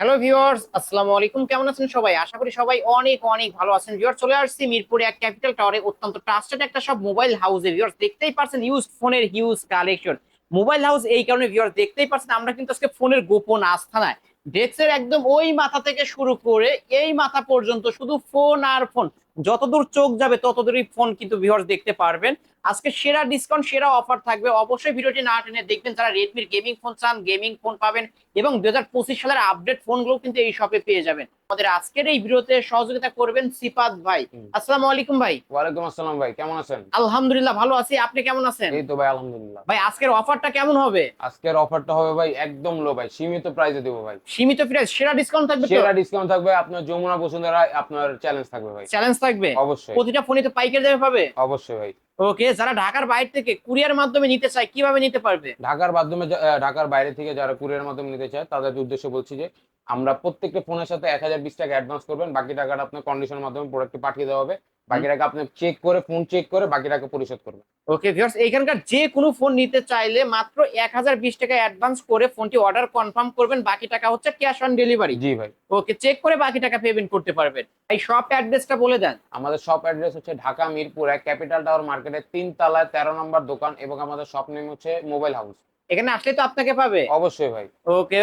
Hello viewers আসসালামু আলাইকুম কেমন আছেন সবাই? আশা করি সবাই অনেক অনেক ভালো আছেন। ভিউয়ার চলে আসছি মিরপুরে এক ক্যাপিটাল টাওয়ারে অত্যন্ত ট্রাস্টেড একটা সব মোবাইল হাউসে ভিউয়ার্স দেখতেই পারছেন ইউজ ফোনের হিউজ কালেকশন মোবাইল হাউস এই কারণে ভিউয়ার্স দেখতেই পারছেন আমরা কিন্তু আজকে ফোনের গোপন আস্থানায়। ডেস্কের একদম ওই মাথা থেকে শুরু করে এই মাথা পর্যন্ত শুধু ফোন আর ফোন যতদূর চোখ যাবে, ততদূরই ফোন কিন্তু ভিউয়ার্স দেখতে পারবেন। আজকে সেরা ডিসকাউন্ট সেরা অফার থাকবে। অবশ্যই ভিডিওটি না টেনে দেখবেন যারা রেডমির গেমিং ফোন চান গেমিং ফোন পাবেন এবং দুই হাজার পঁচিশ সালের আপডেট ফোনগুলো কিন্তু এই শপে পেয়ে যাবেন। আমাদের আজকের এই ভিডিওতে সহযোগিতা করবেন সিপাত ভাই। আসসালামু আলাইকুম ভাই। ওয়ালাইকুম আসসালাম ভাই কেমন আছেন? আলহামদুলিল্লাহ ভালো আছি। আপনি কেমন আছেন? এই তো ভাই আলহামদুলিল্লাহ। ভাই আজকের অফারটা কেমন হবে? আজকের অফারটা হবে ভাই একদম লো ভাই সীমিত প্রাইসে দেবো ভাই। সীমিত প্রাইস সেরা ডিসকাউন্ট থাকবে তো? সেরা ডিসকাউন্ট থাকবে আপনার যমুনা বসুন্ধরা আপনার চ্যালেঞ্জ থাকবে ভাই। চ্যালেঞ্জ থাকবে? অবশ্যই। প্রতিটা ফোনে তো পাইকারি দামে পাবে? অবশ্যই ভাই। ওকে, যারা ঢাকার বাইরে থেকে কুরিয়ার মাধ্যমে নিতে চায়, কীভাবে নিতে পারবে? ঢাকার মাধ্যমে ঢাকার বাইরে থেকে যারা কুরিয়ার মাধ্যমে নিতে চায়, তাদের উদ্দেশ্য বলছি যে, আমরা প্রত্যেকটা ফোনের সাথে এক হাজার বিশ টাকা অ্যাডভান্স করবেন, বাকি টাকাটা আপনার কন্ডিশনের মাধ্যমে প্রোডাক্টটি পাঠিয়ে দেওয়া হবে। বাকি টাকা আপনি চেক করে ফোন চেক করে বাকি টাকা পরিশোধ করবেন। ওকে ভিউয়ার্স এইখানকার যে কোনো ফোন নিতে চাইলে মাত্র এক হাজার বিশ টাকা অ্যাডভান্স করে ফোনটি অর্ডার কনফার্ম করবেন বাকি টাকা হচ্ছে ক্যাশ অন ডেলিভারি জি ভাই। ওকে চেক করে বাকি টাকা পেমেন্ট করতে পারবেন। এই শপ অ্যাড্রেসটা বলে দেন। আমাদের শপ অ্যাড্রেস হচ্ছে ঢাকা মিরপুর এক ক্যাপিটাল টাওয়ার মার্কেটের তিন তলায় তেরো নম্বর দোকান এবং আমাদের শপ নেম হচ্ছে মোবাইল হাউস এখানে আসলে তো আপনাকে পাবে। অবশ্যই ভাই। ওকে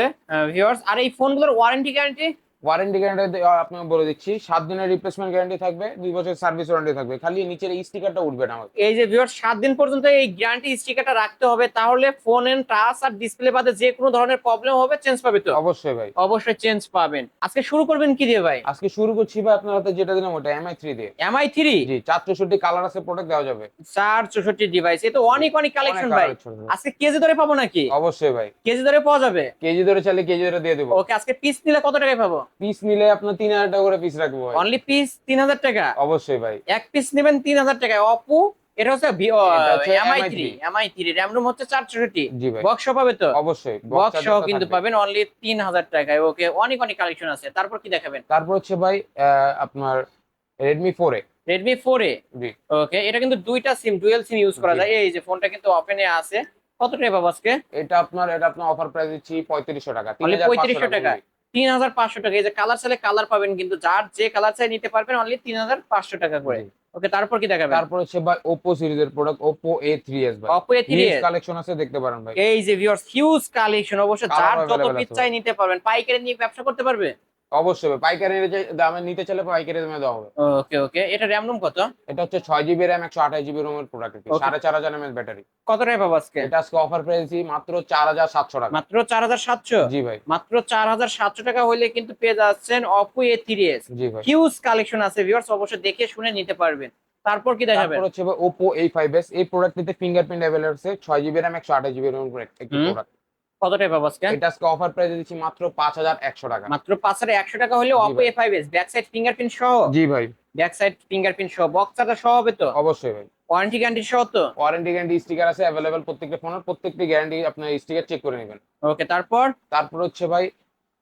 ভিউয়ার্স আর এই ফোনগুলোর ওয়ারেন্টি গ্যারান্টি ওয়ারেন্টি গ্যারান্টি আপনাকে বলে দিচ্ছি সাত দিনের রিপ্লেসমেন্ট গ্যারান্টি থাকবে দুই বছর সার্ভিস ওয়ারেন্টি থাকবে। খালি নিচের এই স্টিকারটা উঠবে না আমাদের। এই যে ভিউয়ার্স সাত দিন পর্যন্ত এই গ্যারান্টি স্টিকারটা রাখতে হবে তাহলে ফোন এন্ড টাচ আর ডিসপ্লে বাদে যে কোনো ধরনের প্রবলেম হবে চেঞ্জ পাবে তো? অবশ্যই ভাই। অবশ্যই চেঞ্জ পাবেন। আজকে শুরু করবেন কি দিয়ে ভাই? আজকে শুরু করছি ভাই আপনার হাতে যেটা দিলাম ওটা এমআই থ্রি দিয়ে। এমআই থ্রি জি চার চৌষট্টি কালার আছে প্রোডাক্ট দেওয়া যাবে। চার চৌষট্টি ডিভাইস এ তো অনেক অনেক কালেকশন ভাই। আজকে কেজি ধরে পাবো নাকি? অবশ্যই ভাই। কেজি ধরে পাওয়া যাবে? কেজি ধরে চাইলে কেজি ধরে দিয়ে দেবো। ওকে আজকে পিস নিলে কত টাকায় পাবো? পিস নিলে আপনার তিন হাজার টাকা করে পিস রাখব অনলি পিস তিন হাজার টাকা? অবশ্যই ভাই। এক পিস নেবেন তিন হাজার টাকায়। অপো এটা হচ্ছে MI three MI three RAM ROM হচ্ছে বক্স পাবে তো? অবশ্যই box বক্স সহ কিন্তু পাবেন অনলি তিন হাজার টাকায়। ওকে অনেক অনেক কালেকশন আছে। তারপর কি দেখাবেন? তারপর হচ্ছে ভাই আপনার Redmi four A. Redmi four A? Okay এটা কিন্তু দুইটা সিম ডুয়েল সিম ইউজ করা যায়। এই যে ফোনটা কিন্তু ওপেনে আছে। কত টাকা পাবো আজকে? এটা আপনার এটা আপনার অফার প্রাইস দিচ্ছি পঁয়ত্রিশশো টাকা Only 3500 3500 টাকা। তিন হাজার পাঁচশো টাকা। এই যে কালার চাইলে কালার পাবেন কিন্তু যার যে কালার চাই নিতে পারবেন অনলি তিন হাজার পাঁচশো টাকা করে। ওকে তারপর কি দেখাবেন? তারপর হচ্ছে ভাই ওপো সিরিজের প্রোডাক্ট থ্রি এস ভাই। অপো এ থ্রি কালেকশন আছে দেখতে পারেন ভাই। এই যে ভিউয়ার্স হিউজ কালেকশন অবশ্য যার যত পিস চাই নিতে পারবেন। পাইকারি নিয়ে ব্যবসা করতে পারবে? অবশ্যই পাইকারি দামে নিতে চাইলে পাইকারি দামে দেওয়া হবে। ওকে ওকে এটা র্যাম রুম কত? এটা হচ্ছে ছয় জিবি র্যাম একশো আঠাশ জিবি রোমের প্রোডাক্ট. সাড়ে চার হাজার এমএস ব্যাটারি। কত টাকা পাবো আজকে? এটা আজকে অফার প্রাইস মাত্র চার হাজার সাতশো টাকা। মাত্র চার হাজার সাতশো? জি ভাই। মাত্র চার হাজার সাতশো টাকা হইলে কিন্তু পেয়ে যাচ্ছেন অপো এ থ্রি এস জি ভাই। হিউজ কালেকশন আছে ভিউয়ার্স অবশ্যই দেখে শুনে নিতে পারবেন। তারপর কি দেখাবেন? তারপর হচ্ছে ভাই ওপো এই প্রোডাক্টটিতে ফিঙ্গারপ্রিন্ট অ্যাভেলেবল আছে ছয় জিবি র্যাম একশো আঠাশ জিবি রোমের একটি প্রোডাক্ট কত টাকা পাবো আজকে? এটা আজকে অফার প্রাইস দিচ্ছি মাত্র পাঁচ হাজার একশো টাকা। মাত্র পাঁচ হাজার একশো টাকা হলে। Five S back side fingerprint সহ? জি ভাই। ব্যাক সাইড ফিঙ্গারপ্রিন্ট সহ। বক্স চার্জার সহ হবে তো? অবশ্যই ভাই। ওয়ারেন্টি গ্যারান্টি সহ তো? ওয়ারেন্টি গ্যারান্টি স্টিকার আছে अवेलेबल প্রত্যেকটা ফোনের প্রত্যেকটি গ্যারান্টি আপনার স্টিকার চেক করে নেবেন। ওকে তারপর? তারপর হচ্ছে ভাই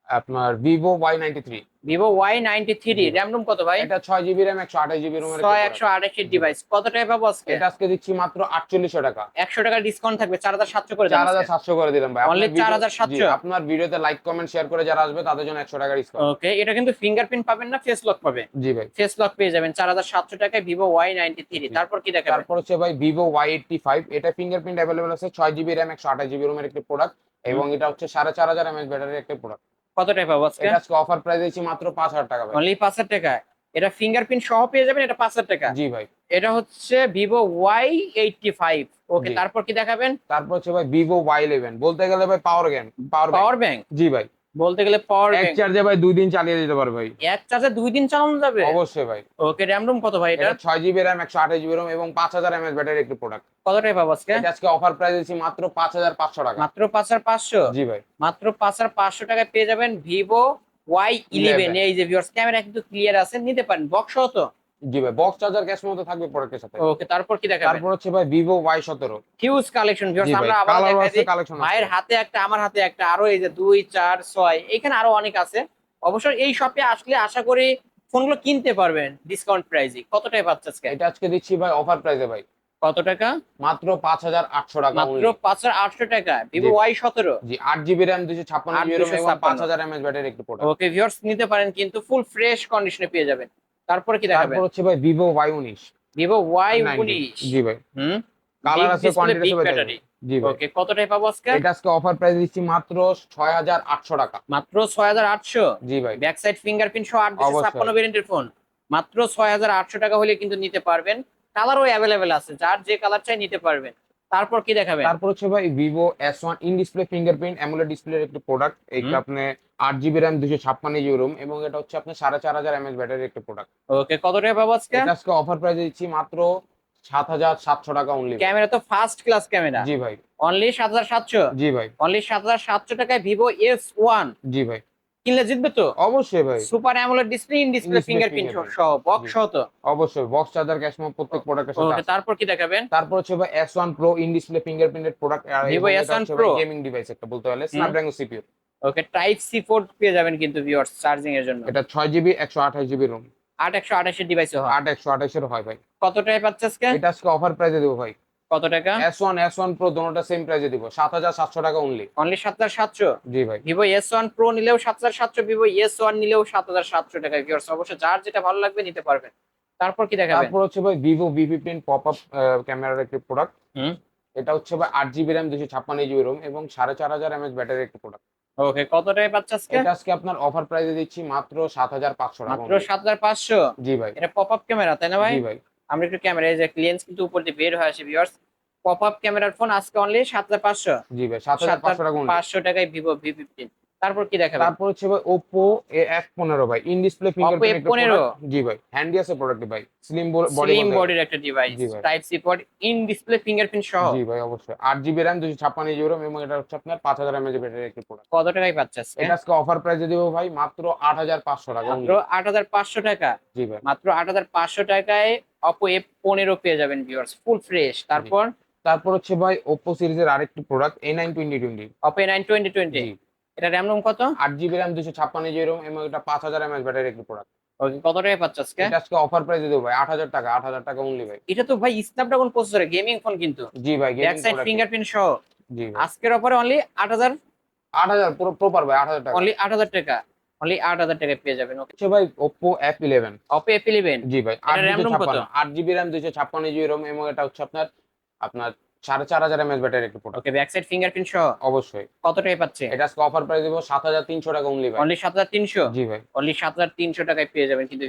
আপনার Vivo Y ninety three Vivo Y ninety three RAM ROM কত ভাই? এটা ছয় জিবি র্যাম একশো আঠাশ জিবি রোমের ছয় একশো আঠাশের ডিভাইস কত টাকা পাবো আজকে? এটা আজকে দিচ্ছি মাত্র আটচল্লিশশো টাকা। একশো টাকা ডিসকাউন্ট থাকবে চার হাজার সাতশো করে চার হাজার সাতশো করে দিলাম ভাই। আপনার video- 4700 জি, আপনার ভিডিওতে লাইক কমেন্ট শেয়ার করে যারা আসবে তাদের জন্য একশো টাকা ডিসকাউন্ট ওকে এটা কিন্তু ফিঙ্গারপ্রিন্ট পাবেন না ফেস লক পাবে জি ভাই। ফেস লক পেয়ে যাবেন চার হাজার সাতশো টাকায় ভিভো ওয়াই নাইনটি থ্রি তারপর কি দেখাবেন? তারপর হচ্ছে ভাই ভিভো ওয়াই এইটটি ফাইভ এটা ফিঙ্গারপ্রিন্ট অ্যাভেলেবল আছে ছয় জিবি র্যাম একশো আঠাশ জিবি রোমের একটি প্রোডাক্ট এবং এটা হচ্ছে সাড়ে চার হাজার এমএচ ব্যাটারির একটি প্রোডাক্ট কত টাকা পাবো আজকে? আজকে অফার প্রাইস দিচ্ছি মাত্র পাঁচ হাজার টাকা ভাই। অনলি পাঁচ হাজার টাকা। এটা ফিঙ্গারপ্রিন্ট সহ পেয়ে যাবেন এটা পাঁচ হাজার টাকা। জি ভাই। এটা হচ্ছে Vivo Y eighty five okay তারপর কি দেখাবেন? তারপর হচ্ছে ভাই ভিভো ওয়াই ইলেভেন বলতে গেলে ভাই পাওয়ার ব্যাংক পাওয়ার ব্যাংক জি ভাই। বলতে গেলে পাওয়ার এক চার্জে ভাই দুই দিন চালিয়ে দিতে পারবে ভাই। এক চার্জে দুই দিন চালানো যাবে? অবশ্যই ভাই। ওকে র্যাম রুম কত ভাই এটা এটা ছয় জিবি র্যাম একশো আঠাশ জিবি রোম এবং পাঁচ হাজার এমএচ ব্যাটারির একটি প্রোডাক্ট কত টাকা পাবো আজকে? আজকে অফার প্রাইস দিচ্ছি মাত্র পাঁচ হাজার পাঁচশো টাকা। মাত্র পাঁচ হাজার পাঁচশো? জি ভাই। মাত্র পাঁচ হাজার পাঁচশো টাকায় পেয়ে যাবেন ভিভো ওয়াই ইলেভেন এই যে ভিউয়ার্স ক্যামেরা কিন্তু ক্লিয়ার আছে নিতে পারেন। বক্স তো? জি ভাই বক্স চার্জার ক্যাশ মতো থাকবে প্রোডাক্টের সাথে। ওকে তারপর কি দেখাবেন? তারপর হচ্ছে ভাই ওয়াই সতেরো। হিউজ কালেকশন ভিউয়ার্স আমরা আবার দেখাই কালেকশন মায়ের হাতে একটা আমার হাতে একটা আরও এই যে দুই চার ছয় এখানে আরও অনেক আছে। অবশ্যই এই শপে আসলে আশা করি ফোনগুলো কিনতে পারবেন ডিসকাউন্ট প্রাইসে কত টাকা পাচ্ছে আজকে? এটা আজকে দিচ্ছি ভাই অফার প্রাইসে ভাই। কত টাকা? মাত্র পাঁচ হাজার আটশো টাকা মাত্র only। পাঁচ হাজার আটশো টাকা। ভিভো জি। ওয়াই সতেরো। জি আট জিবি র্যাম দুশো ছাপ্পান্ন আট জিবি এবং ছাপ্পান্ন। পাঁচ হাজার এমএচ ব্যাটারি একটি প্রোডাক্ট ওকে ভিউয়ার্স নিতে পারেন কিন্তু ফুল ফ্রেশ কন্ডিশনে পেয়ে যাবেন। তারপরে কি দেখাবেন তারপর হচ্ছে ভাই ভিভো ওয়াই উনিশ। ভিভো ওয়াই উনিশ। জি ভাই। হুম? কালার আছে কোয়ান্টিটি আছে জি ওকে কতটাই পাবো আজকে? এটা আজকে অফার প্রাইস দিচ্ছি মাত্র ছয় হাজার আটশো টাকা। মাত্র ছয় হাজার আটশো? জি ভাই। ব্যাক সাইড ফিঙ্গারপ্রিন্ট সহ আট দুশো অবশ্যই। ছাপ্পান্ন ভেরিয়েন্টের ফোন মাত্র ছয় হাজার আটশো টাকা হলে কিন্তু নিতে পারবেন। কালারও অ্যাভেলেবেল আছে। যার যে কালার চাই নিতে পারবেন। তারপর কি দেখাবে তারপর হচ্ছে ভাই Vivo S one in display fingerprint AMOLED ডিসপ্লের একটি প্রোডাক্ট এটা আপনি আট জিবি র্যাম দুশো ছাপ্পান্ন জিবি রুম এবং এটা হচ্ছে আপনার সাড়ে চার হাজার এমএচ ব্যাটারির একটি প্রোডাক্ট ওকে কত টাকা পাবো আজকে? আজকে অফার প্রাইস দিচ্ছি মাত্র সাত হাজার সাতশো টাকা অনলি ক্যামেরা তো ফার্স্ট ক্লাস ক্যামেরা জি ভাই। অনলি সাত হাজার সাতশো? জি ভাই। অনলি সাত হাজার সাতশো টাকায় ভিভো এস ওয়ান জি ভাই। কিনলে জিতবে তো? অবশ্যই ভাই। Super AMOLED display in display fingerprint সহ বক্স সহ তো? অবশ্যই বক্স চার্জার ক্যাশমো প্রত্যেক প্রোডাক্টের সাথে ওকে তারপর কি দেখাবেন? তারপর হচ্ছে ভাই S one pro in display fingerprinted product R Vivo S1 Pro। Gaming device একটা বলতে পারলে Snapdragon CPU okay type C port পেয়ে যাবেন কিন্তু ভিউয়ার্স চার্জিং এর জন্য। এটা ছয় জিবি একশো আঠাশ জিবি রুম আট একশো আঠাশের ডিভাইসে হয়? আট একশো আঠাশের হয় ভাই। কত টাকায় পাচ্ছে আজকে? এটা আজকে অফার প্রাইসে দেবো ভাই। কত টাকা? S one S one pro দোনোটা সেম প্রাইসে দিব। সাত হাজার সাতশো টাকা অনলি অনলি সাত হাজার সাতশো? জি ভাই। ভিভো এস ওয়ান প্রো নিলেও সাত হাজার সাতশো ভিভো এস ওয়ান নিলেও সাত হাজার সাতশো টাকা ভিউয়ার্স অবশ্যই যার যেটা ভালো লাগবে নিতে পারবেন। তারপর কি দেখাবেন? তারপর হচ্ছে ভাই Vivo V fifteen pop up ক্যামেরার একটি প্রোডাক্ট হুম। এটা হচ্ছে ভাই আট জিবি র্যাম দুশো ছাপ্পান্ন জিবি রুম এবং সাড়ে চার হাজার এমএচ ব্যাটারির একটি প্রোডাক্ট ওকে কত টাকায় পাচ্ছে আজকে? এটা আজকে আপনার অফার প্রাইসে দিচ্ছি মাত্র সাত হাজার পাঁচশো টাকা মাত্র only। সাত হাজার পাঁচশো? জি ভাই। এটা পপ আপ ক্যামেরা তাই না ভাই? জি ভাই। আমরা একটু ক্যামেরা এই যে লেন্স কিন্তু উপর দিয়ে বের হয়ে আসে ভিউয়ার্স পপ আপ ক্যামেরার ফোন আজকে অনলি সাত হাজার পাঁচশো। জি ভাই সাত হাজার। পাঁচশো টাকায় ভিভো ভি ফিফটিন তারপর কি দেখাবে তারপর হচ্ছে ভাই Oppo পনেরো ভাই। In display fingerprint Oppo A15 জি ভাই। হ্যান্ডি আছে প্রোডাক্ট ভাই। স্লিম বডি স্লিম বডির একটা device type C port in display fingerprint সহ। জি ভাই অবশ্যই। 8GB RAM 256 GB RAM এবং এটা হচ্ছে আপনার 5000 mAh ব্যাটারি একটি প্রোডাক্ট কত টাকায় পাচ্ছেন এটা আজকে অফার প্রাইস দেব ভাই মাত্র 8500 টাকা। মাত্র 8500 টাকা? জি ভাই। মাত্র 8500 টাকায় Oppo পনেরো পেয়ে যাবেন ভিউয়ার্স ফুল ফ্রেশ তারপর? তারপর হচ্ছে ভাই Oppo সিরিজের আরেকটি প্রোডাক্ট A9 2020 Oppo A9 2020 এটা র্যাম রোম কত? আট জিবি র্যাম দুশো ছাপ্পান্ন জিবি রুম এবং এটা পাঁচ হাজার এমএচ ব্যাটারি একটি প্রোডাক্ট ওকে কত টাকায় পাচ্ছে আজকে? এটা আজকে অফার প্রাইসে দেবো ভাই আট হাজার টাকা আট হাজার টাকা অনলি ভাই। এটা তো ভাই স্ন্যাপড্রাগন প্রসেসরে গেমিং ফোন কিন্তু। জি ভাই ব্যাক সাইড ফিঙ্গারপ্রিন্ট সহ। জি আজকের অফারে অনলি আট হাজার? আট হাজার পুরো প্রপার ভাই আট হাজার টাকা। অনলি আট হাজার টাকা। অনলি আট হাজার টাকায় পেয়ে যাবেন ওকে ভাই ইলেভেন অপো এফ ইলেভেন জি ভাই আট RAM দুশো ROM কত? ছাপ্পান্ন আট জিবি র্যাম দুশো ছাপ্পান্ন জিবি রোম এবং এটা হচ্ছে আপনার আপনার সাড়ে চার হাজার এমএচ ব্যাটারি একটি product okay back side fingerprint সহ? অবশ্যই। কত টাকায় পাচ্ছে? এটা আজকে অফার প্রাইস দেবো সাত হাজার তিনশো টাকা অনলি ভাই। অনলি সাত হাজার তিনশো? জি ভাই। অনলি সাত হাজার তিনশো টাকায় পেয়ে যাবেন কিন্তু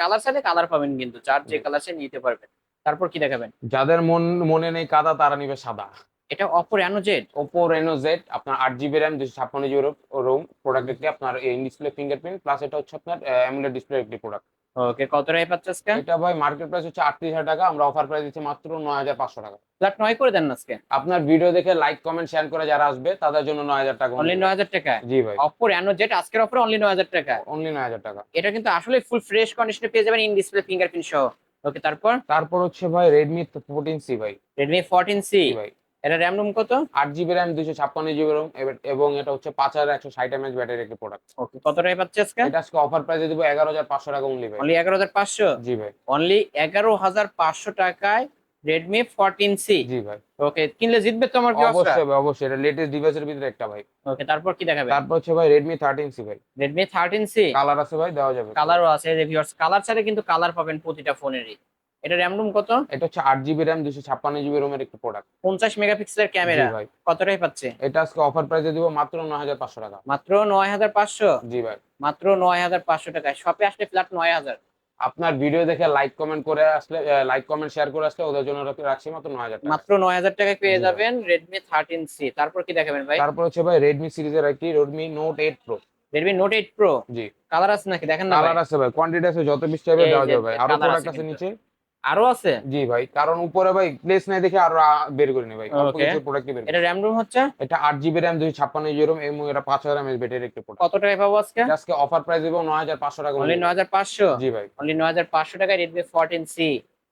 কালার সাথে কালার পাবেন কিন্তু যার যে কালার সে নিতে পারবেন। তারপর কি দেখাবেন? যাদের মন মনে নেই কাদা তারা নিবে সাদা। এটা Oppo Reno Z Oppo Reno Z আপনার আট জিবি র্যাম দুশো ছাপ্পান্ন জিবি রোম প্রোডাক্ট একটি আপনার ইন ডিসপ্লে ফিঙ্গারপ্রিন্ট প্লাস এটা হচ্ছে আপনার অ্যামুলেট ডিসপ্লে একটি প্রোডাক্ট ওকে কত টাকায় পাচ্ছে আজকে? এটা ভাই মার্কেট প্রাইস হচ্ছে আটত্রিশ হাজার টাকা আমরা অফার প্রাইস দিচ্ছি মাত্র নয় হাজার পাঁচশো টাকা। ফ্ল্যাট নয় করে দেন না আজকে? আপনার ভিডিও দেখে লাইক কমেন্ট শেয়ার করে যারা আসবে তাদের জন্য নয় হাজার টাকা। Only only। নয় হাজার টাকায় জি ভাই। অপো রেনো জেড আজকের অফারে অনলি নয় হাজার টাকা। অনলি নয় হাজার টাকা। এটা কিন্তু আসলে ফুল ফ্রেশ কন্ডিশনে পেয়ে যাবেন ইন ডিসপ্লে ফিঙ্গারপ্রিন্ট সহ। ওকে তারপর? তারপর হচ্ছে ভাই রেডমি ফোরটিন সি ভাই। রেডমি ফোরটিন সি ভাই। এটা র্যাম রুম কত? আট জিবি র্যাম দুশো ছাপ্পান্ন জিবি রোম এবং এটা হচ্ছে পাঁচ হাজার একশো ষাট এমএচ ব্যাটারি একটি প্রোডাক্ট ওকে কত টাকায় পাচ্ছে আজকে? এটা আজকে অফার প্রাইসে দিব এগারো হাজার পাঁচশো টাকা অনলি ভাই। অনলি এগারো হাজার পাঁচশো? জি ভাই। অনলি এগারো হাজার পাঁচশো টাকায় রেডমি ফোরটিন সি জি ভাই। ওকে কিনলে জিতবে তো আমার অবশ্যই ভাই অবশ্যই। এটা লেটেস্ট ডিভাইসের ভিতরে একটা ভাই। ওকে তারপর কি দেখাবে? তারপর হচ্ছে ভাই রেডমি থার্টিন সি ভাই। রেডমি থার্টিন সি কালার আছে ভাই দেওয়া যাবে। কালারও আছে ভিউয়ার্স কালার ছাড়া কিন্তু কালার পাবেন প্রতিটা ফোনেরই এটা র্যাম রুম কত? এটা হচ্ছে আট জিবি র্যাম দুশো ছাপ্পান্ন জিবি রোমের একটি প্রোডাক্ট পঞ্চাশ মেগাপিক্সেলের ক্যামেরা। ভাই। কতটাই পাচ্ছে? এটা আজকে অফার প্রাইসে দিব মাত্র নয় হাজার পাঁচশো টাকা। মাত্র নয় হাজার পাঁচশো? জি ভাই। মাত্র নয় হাজার পাঁচশো টাকায়। শপে আসলে ফ্ল্যাট নয় হাজার। আপনার ভিডিও দেখে লাইক কমেন্ট করে আসলে লাইক কমেন্ট শেয়ার করে আসলে ওদের জন্য রাখি- রাখছি মাত্র নয় হাজার টাকা। মাত্র নয় হাজার টাকায় পেয়ে যাবেন রেডমি থার্টিন সি তারপর কি দেখাবেন ভাই? তারপর হচ্ছে ভাই রেডমি সিরিজের একটি Redmi note eight pro Redmi note eight pro জি। কালার আছে নাকি? দেখেন না কালার? আছে ভাই। কোয়ান্টিটি আছে যত টাইপের এই দেওয়া যাবে। ভাই আরও প্রোডাক্ট আছে নিচে। আরও আছে? জি ভাই কারণ উপরে ভাই প্লেস নাই দেখে আরও বের করে নি ভাই। অল্প কিছু প্রোডাক্ট বের এটা র্যাম রুম হচ্ছে? এটা আট জিবি র্যাম দুই ছাপ্পান্ন জিবি রোম এবং এটা পাঁচ হাজার এমএস ব্যাটারি একটি প্রোডাক্ট কত টাকায় পাবো আজকে? আজকে অফার প্রাইস দিব নয় হাজার পাঁচশো টাকা অনলি only। নয় হাজার পাঁচশো? জি ভাই। অনলি নয় হাজার পাঁচশো টাকায় রেডমি ফোরটিন সি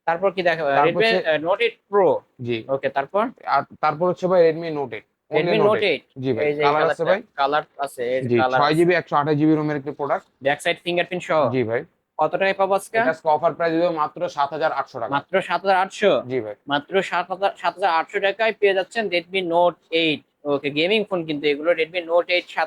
তারপর কি দেখা তারপর রেডমি নোট এইট প্রো জি। ওকে তারপর? আর তারপর হচ্ছে ভাই Redmi note eight Redmi note eight জি ভাই কালার আছে ভাই? কালার আছে জি কালার ছয় জিবি একশো আঠাশ জিবি রোমের একটি প্রোডাক্ট ব্যাক সাইড ফিঙ্গারপ্রিন্ট সহ? জি ভাই। কত টাকায় পাবো আজকে? আজকে অফার প্রাইস দিব মাত্র সাত হাজার আটশো টাকা। মাত্র সাত হাজার আটশো? জি ভাই। মাত্র সাত হাজার সাত হাজার আটশো টাকায় পেয়ে যাচ্ছেন Redmi note eight okay gaming phone কিন্তু এগুলো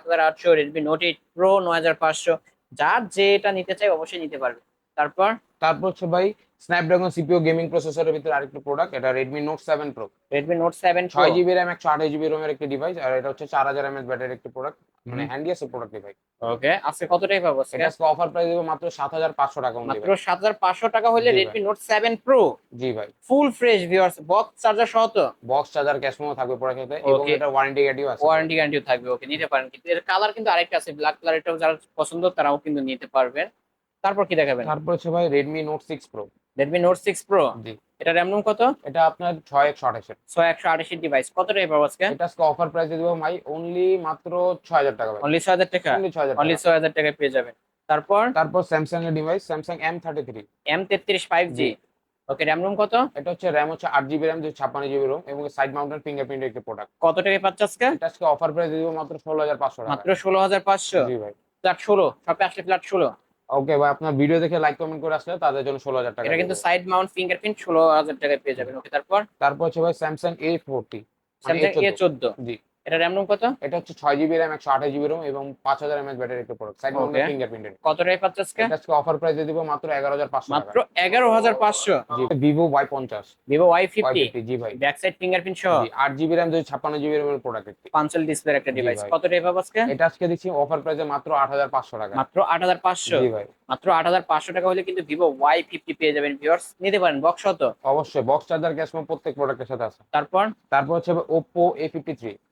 হাজার আটশো রেডমি নোট এইট প্রো নয় হাজার পাঁচশো। যার যেটা নিতে চাই অবশ্যই নিতে পারবে। তারপর? তারপর হচ্ছে ভাই স্ন্যাপড্রাগন সিপিও গেমিং প্রসেসরের ভিতরে আরেকটা প্রোডাক্ট এটা Redmi note seven pro Redmi note seven ছয় জিবি র্যাম একশো আঠাশ জিবি রোমের একটি ডিভাইস আর এটা হচ্ছে চার হাজার এমএচ ব্যাটারির একটি প্রোডাক্ট মানে। হ্যান্ডিয়াস প্রোডাক্ট ভাই ওকে আজকে কত টাকায় পাবো আজকে? এটা অফার প্রাইস দিব মাত্র সাত হাজার পাঁচশো টাকা মাত্র। সাত হাজার পাঁচশো টাকা হলে। রেডমি নোট সেভেন প্রো জি ভাই। Full fresh viewers box charger সহ তো? বক্স চার্জার ক্যাশ মেমো থাকবে পরে সাথে এবং এটা ওয়ারেন্টি গ্যারান্টিও আছে। ওয়ারেন্টি গ্যারান্টিও থাকবে ওকে নিতে পারেন। কিন্তু এর কালার কিন্তু আরেকটা আছে ব্ল্যাক কালার এটাও যারা পছন্দ তারাও কিন্তু নিতে পারবেন। তারপর কি দেখাবেন? তারপর হচ্ছে ভাই Redmi note six pro Redmi note six pro জি। এটা র্যাম রুম কত? এটা আপনার ছয় একশো আঠাশের ছয় একশো আঠাশি ডিভাইস কত টাকা পাবো আজকে? এটা অফার প্রাইসে দিব ভাই অনলি মাত্র ছয় হাজার টাকা ভাই। অনলি ছয় হাজার টাকা? অনলি ছয় হাজার অনলি টাকা। ছয় হাজার টাকায় পেয়ে যাবেন তারপর? তারপর স্যামসাং এর device Samsung M thirty three M তেত্রিশ ফাইভ জি। জি। ওকে র্যাম রুম কত? এটা হচ্ছে র্যাম হচ্ছে আট জিবি র্যাম ছাপ্পান্ন জিবি রোম এবং সাইড মাউন্টেন ফিঙ্গারপ্রিন্ট একটি প্রোডাক্ট কত টাকায় পাচ্ছে আজকে? এটা আজকে অফার প্রাইস দিব মাত্র ষোলো হাজার পাঁচশো টাকা। মাত্র ষোলো হাজার পাঁচশো? জি ভাই। ফ্ল্যাট ষোলো। সবে আসলে ফ্ল্যাট ষোলো। ওকে ভাই আপনার ভিডিও দেখে লাইক কমেন্ট করে আসলে তাদের জন্য ষোলো হাজার টাকা এটা কিন্তু সাইড মাউন্ট ফিঙ্গারপ্রিন্ট ষোলো হাজার টাকায় পেয়ে যাবেন। ওকে তারপর? তারপর হচ্ছে ভাই Samsung A forty Samsung A চোদ্দ। জি। এটা র্যাম রুম কত? এটা হচ্ছে 6 জিবি র্যাম 128 জিবি রুম এবং 5000 এমএস ব্যাটারি একটা প্রোডাক্ট সাইড মাউন্টেড ফিঙ্গারপ্রিন্টেড কত টাকায় পাচ্ছেন আজকে? আজকে অফার প্রাইসে দিব মাত্র 11500 মাত্র 11500 জি। Vivo Y50 Vivo Y50 জি ভাই। ব্যাক সাইড ফিঙ্গারপ্রিন্ট সহ? জি 8 জিবি র্যাম 256 জিবি র্যামের প্রোডাক্ট একটি। পাঞ্চেল ডিসপ্লের একটা ডিভাইস কত রে পাবো আজকে? এটা আজকে দিচ্ছি অফার প্রাইসে মাত্র 8500 টাকা। মাত্র 8500 জি ভাই। মাত্র 8500 টাকা হলে কিন্তু Vivo Y50 পেয়ে যাবেন ভিউয়ার্স নিতে পারেন বক্স তো? অবশ্যই বক্স চার্জার গ্যাস প্রত্যেক প্রোডাক্টের সাথে আছে। তারপর? তারপর হচ্ছে Oppo A53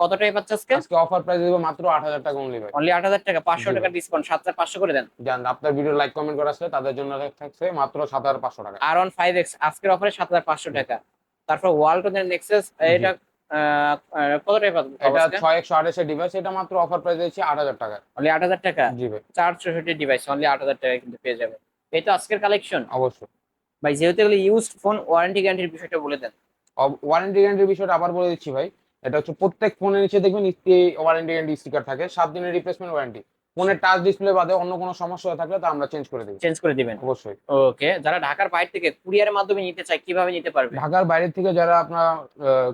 কত টাকা পাচ্ছে আজকে? আজকে অফার প্রাইস দিব মাত্র আট হাজার টাকা অনলি ভাই। অনলি আট হাজার টাকা পাঁচশো জি টাকা ডিসকাউন্ট সাত হাজার পাঁচশো করে দেন। জান আপনার ভিডিও লাইক কমেন্ট করে আসলে তাদের জন্য থাকছে মাত্র সাত হাজার পাঁচশো টাকা। আর অন ফাইভ এক্স আজকের অফারে সাত হাজার পাঁচশো টাকা। তারপর ওয়ালটনের নেক্সাস এটা কত টাকা পাবো এটা ছয় একশো আঠাশের ডিভাইস এটা মাত্র অফার প্রাইস দিচ্ছি আট হাজার টাকা। অনলি আট হাজার টাকা? জি ভাই। চার চৌষট্টি ডিভাইস অনলি আট হাজার টাকা কিন্তু পেয়ে যাবে। এই তো আজকের কালেকশন অবশ্যই। ভাই যেহেতু এগুলো ইউজড ফোন ওয়ারেন্টি গ্যারান্টির বিষয়টা বলে দেন। ওয়ারেন্টি গ্যারান্টির বিষয়টা আবার বলে দিচ্ছি ভাই। এটা হচ্ছে প্রত্যেক ফোনের নিচে দেখবেন ওয়ারেন্টি গ্যারান্টি স্টিকার থাকে। সাত দিনের রিপ্লেসমেন্ট ওয়ারেন্টি ফোনের টাচ ডিসপ্লে বাদে অন্য কোনো সমস্যা থাকলে তা আমরা চেঞ্জ করে দিই চেঞ্জ করে দিবেন। অবশ্যই। ওকে যারা ঢাকার বাইরে থেকে কুরিয়ারের মাধ্যমে নিতে চায় কীভাবে নিতে পারবে? ঢাকার বাইরে থেকে যারা আপনার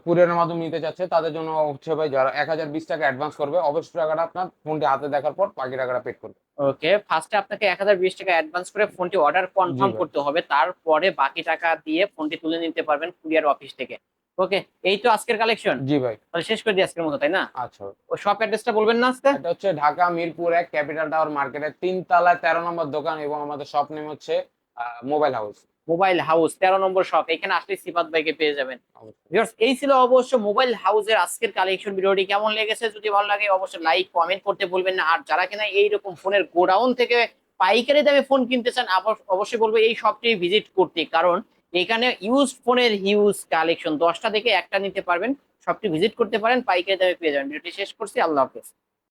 কুরিয়ারের মাধ্যমে নিতে চাচ্ছে তাদের জন্য হচ্ছে ভাই যারা এক হাজার বিশ টাকা অ্যাডভান্স করবে অবশ্যই টাকাটা আপনার ফোনটি হাতে দেখার পর বাকি টাকাটা পেড করবে। ওকে ফার্স্টে আপনাকে এক হাজার বিশ টাকা অ্যাডভান্স করে ফোনটি অর্ডার কনফার্ম করতে হবে। তারপরে বাকি টাকা দিয়ে ফোনটি তুলে নিতে পারবেন কুরিয়ার অফিস থেকে। ওকে এই তো আজকের কালেকশন জি ভাই। তাহলে শেষ করে দিই আজকের মতো তাই না? আচ্ছা। ও শপ অ্যাড্রেসটা বলবেন না আজকে? এটা হচ্ছে ঢাকা মিরপুর এক ক্যাপিটাল টাওয়ার মার্কেটের তিন তলায় তেরো নম্বর দোকান এবং আমাদের শপ নেম হচ্ছে মোবাইল হাউস মোবাইল হাউস তেরো নম্বর শপ এখানে আসলে সিফাত ভাইকে পেয়ে যাবেন। এই ছিল অবশ্য মোবাইল হাউসের আজকের কালেকশন ভিডিওটি কেমন লেগেছে যদি ভালো লাগে অবশ্যই লাইক কমেন্ট করতে ভুলবেন না। আর যারা কিনা এইরকম ফোনের গোডাউন থেকে পাইকারি দামে ফোন কিনতে চান অবশ্যই বলব এই শপটি ভিজিট করতে। কারণ এখানে ইউজ ফোনের হিউজ কালেকশন দশটা থেকে একটা নিতে পারবেন, সবটি ভিজিট করতে পারেন, পাইকারি দামে পেয়ে যাবেন। ভিডিওটি শেষ করছি, আল্লাহ হাফেজ।